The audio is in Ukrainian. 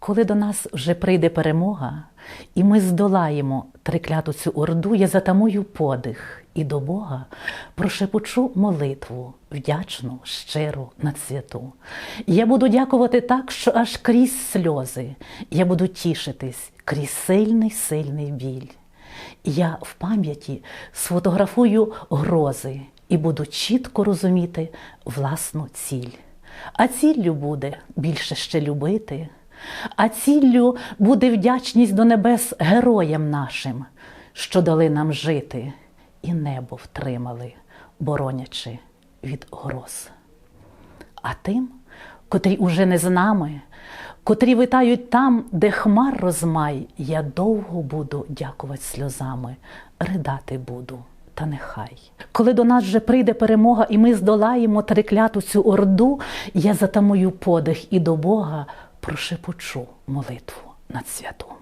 Коли до нас вже прийде перемога, і ми здолаємо трикляту цю орду, я затамую подих і до Бога прошепочу молитву, вдячну, щиру, на святу. Я буду дякувати так, що аж крізь сльози, я буду тішитись крізь сильний, сильний біль. Я в пам'яті сфотографую грози і буду чітко розуміти власну ціль. А ціллю буде більше ще любити, а ціллю буде вдячність до небес героям нашим, що дали нам жити, і небо втримали, боронячи від гроз. А тим, котрі уже не з нами, котрі витають там, де хмар розмай, я довго буду дякувати сльозами, ридати буду. Та нехай. Коли до нас вже прийде перемога, і ми здолаємо трикляту цю орду, я затамую подих і до Бога прошепочу молитву над святом.